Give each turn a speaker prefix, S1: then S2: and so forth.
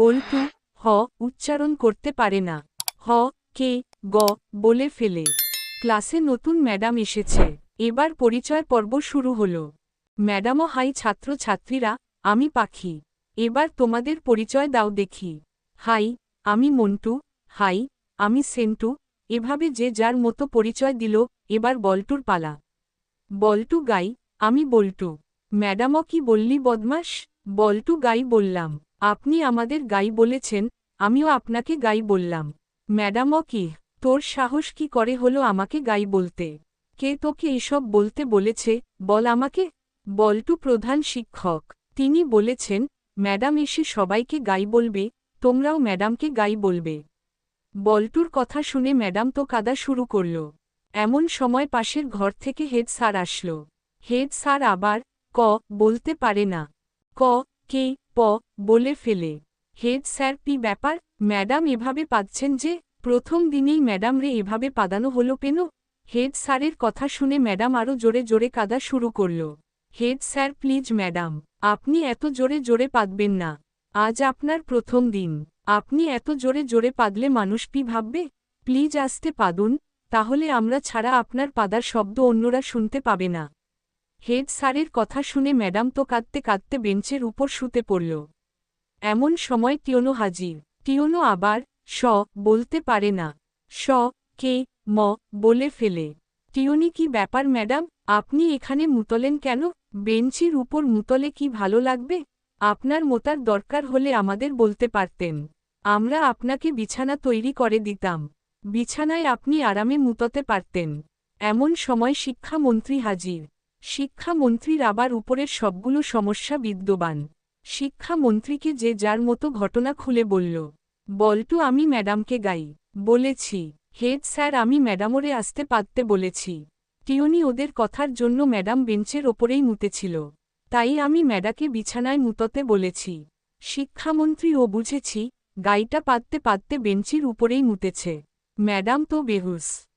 S1: বল্টু হ উচ্চারণ করতে পারে না। হ, কে, গ বলে ফেলে। ক্লাসে নতুন ম্যাডাম এসেছে। এবার পরিচয় পর্ব শুরু হল। ম্যাডামও হাই ছাত্র ছাত্রীরা আমি পাখি। এবার তোমাদের পরিচয় দাও দেখি। হাই, আমি মন্টু। হাই, আমি সেন্টু। এভাবে যে যার মতো পরিচয় দিল, এবার বল্টুর পালা। বল্টু গাই, আমি বল্টু। ম্যাডামও কি বললি বদমাস বল্টু গাই বললাম। আপনি আমাদের গাই বলেছেন, আমিও আপনাকে গাই বললাম। ম্যাডামও কি, তোর সাহস কি করে হলো আমাকে গাই বলতে? কে তোকে এসব বলতে বলেছে, বল আমাকে? বল্টু প্রধান শিক্ষক, তিনি বলেছেন, ম্যাডাম এসে সবাইকে গাই বলবে, তোমরাও ম্যাডামকে গাই বলবে। বল্টুর কথা শুনে ম্যাডাম তো কাদা শুরু করল। এমন সময় পাশের ঘর থেকে হেড স্যার আসল। হেড স্যার আবার, ক, বলতে পারে না। ক কে, প, বলে ফেলে। হেড স্যার পি ব্যাপার? ম্যাডাম এভাবে পাচ্ছেন যে, প্রথম দিনেই ম্যাডাম রে এভাবে পাদানো হলো পেন হেড স্যারের কথা শুনে ম্যাডাম আরও জোরে জোরে কাদা শুরু করল। হেড স্যার, প্লিজ ম্যাডাম, আপনি এত জোরে জোরে পাদবেন না। আজ আপনার প্রথম দিন। আপনি এত জোরে জোরে পাদলে মানুষ পি ভাববে? প্লিজ আসতে পাদুন, তাহলে আমরা ছাড়া আপনার পাদার শব্দ অন্যরা শুনতে পাবে না। হেড স্যারের কথা শুনে ম্যাডাম তো কাঁদতে কাঁদতে বেঞ্চের উপর শুতে পড়ল। এমন সময় টিয়নো হাজির। টিয়নো আবার স বলতে পারে না। স কে ম বলে ফেলে। টিয়নি কি ব্যাপার ম্যাডাম? আপনি এখানে মুতলেন কেন? বেঞ্চির উপর মুতলে কি ভালো লাগবে? আপনার মোতার দরকার হলে আমাদের বলতে পারতেন। আমরা আপনাকে বিছানা তৈরি করে দিতাম। বিছানায় আপনি আরামে মুততে পারতেন। এমন সময় শিক্ষামন্ত্রী হাজির। শিক্ষামন্ত্রীর আবার উপরের সবগুলো সমস্যা বিদ্যমান। শিক্ষামন্ত্রীকে যে যার মতো ঘটনা খুলে বলল, বলটু, আমি ম্যাডামকে গাই। বলেছি, হেড স্যার, আমি ম্যাডামরে আসতে পারতে বলেছি। টিউনি ওদের কথার জন্য ম্যাডাম বেঞ্চের ওপরেই মুতেছিল। তাই আমি ম্যাডাকে বিছানায় মুততে বলেছি। শিক্ষামন্ত্রী, ও বুঝেছি, গাইটা পাততে পাততে বেঞ্চির উপরেই মুতেছে। ম্যাডাম তো বেহুস